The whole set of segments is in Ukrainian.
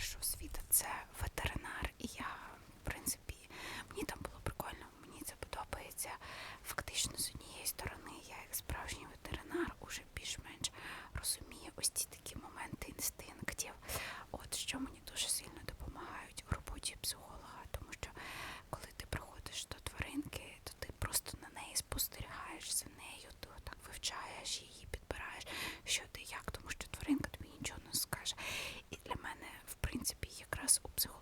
ж освіта це ветеринар, і я, в принципі, мені там було прикольно, мені це подобається. Фактично, з однієї сторони, я як справжній ветеринар уже більш-менш розумію ось ці такі моменти інстинктів, от що мені дуже сильно допомагають у роботі психолога, тому що коли ти приходиш до тваринки, то ти просто на неї спостерігаєш за нею, то так вивчаєш її, підбираєш, що ти як, тому що тваринка Sinterklaas op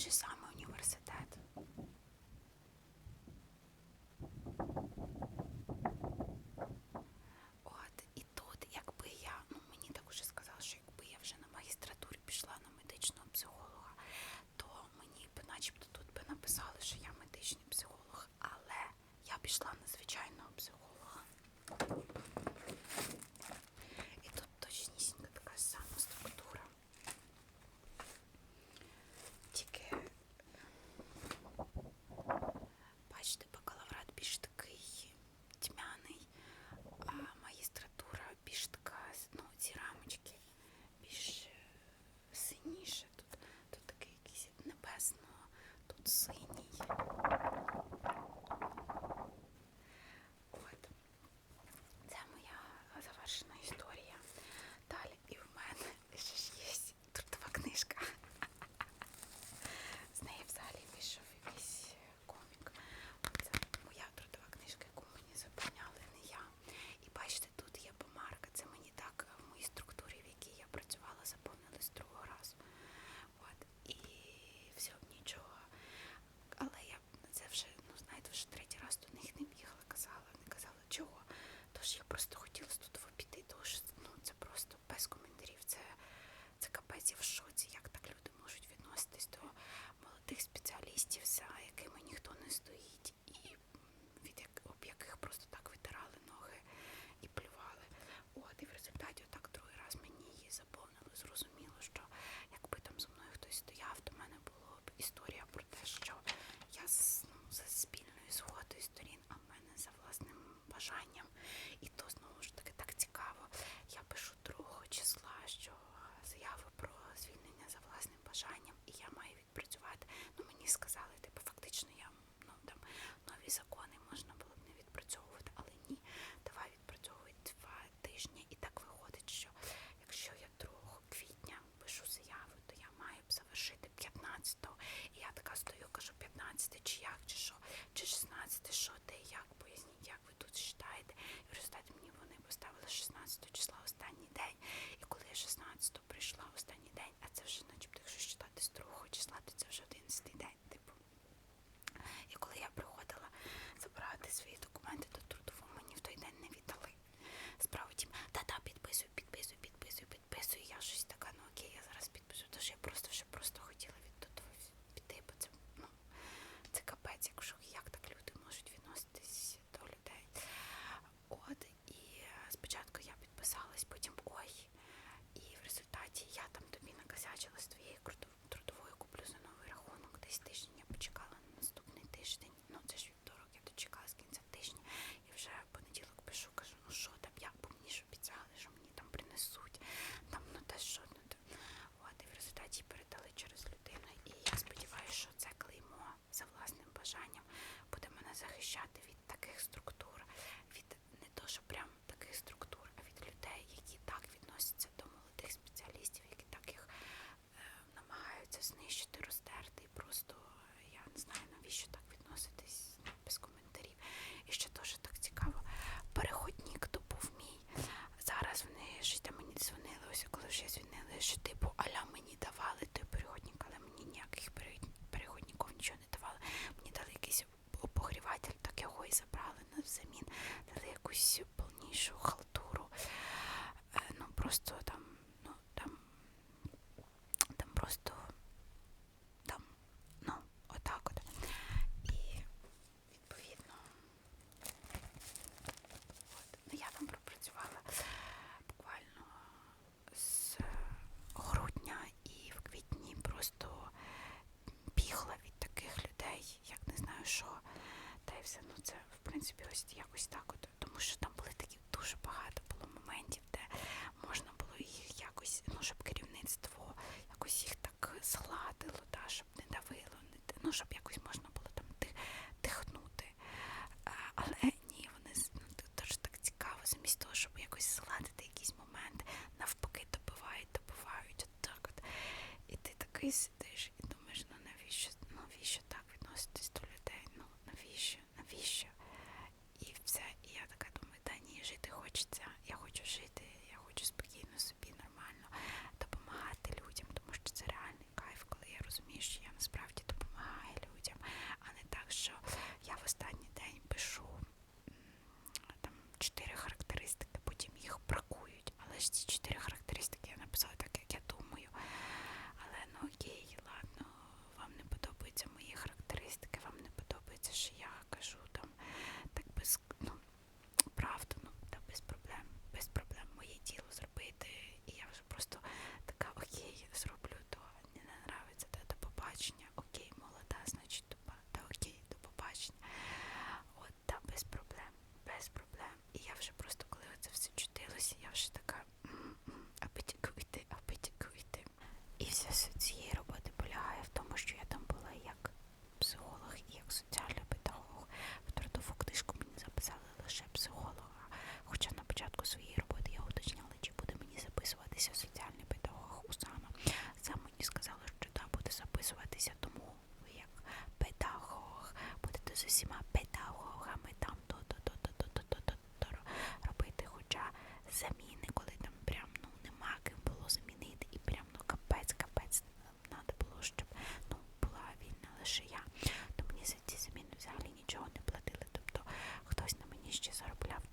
just I'm бажання. yeah,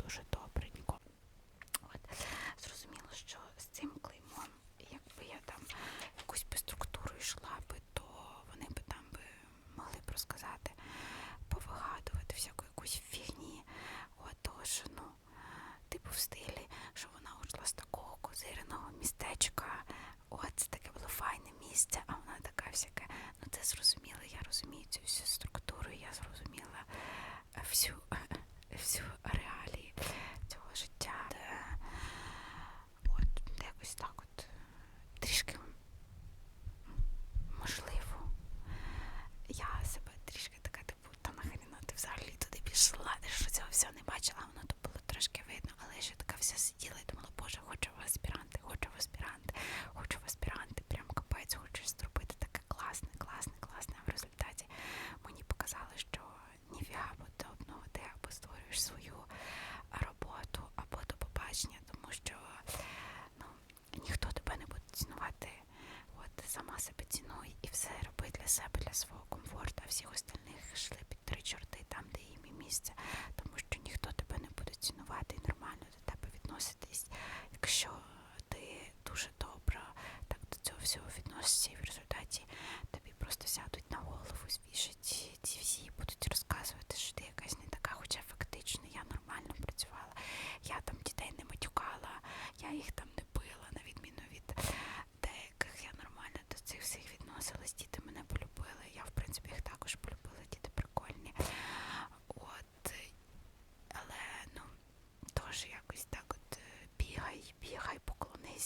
дуже добренько. От. Зрозуміло, що з цим клеймом, якби я там якусь би структуру йшла би, то вони б там би могли б розказати, повигадувати всяку якусь фігні. Отож, ну, типу в стилі, що вона ушла з такого козиреного містечка. От це таке було файне місце, а вона така всяке, ну це зрозуміло.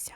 Поклонися.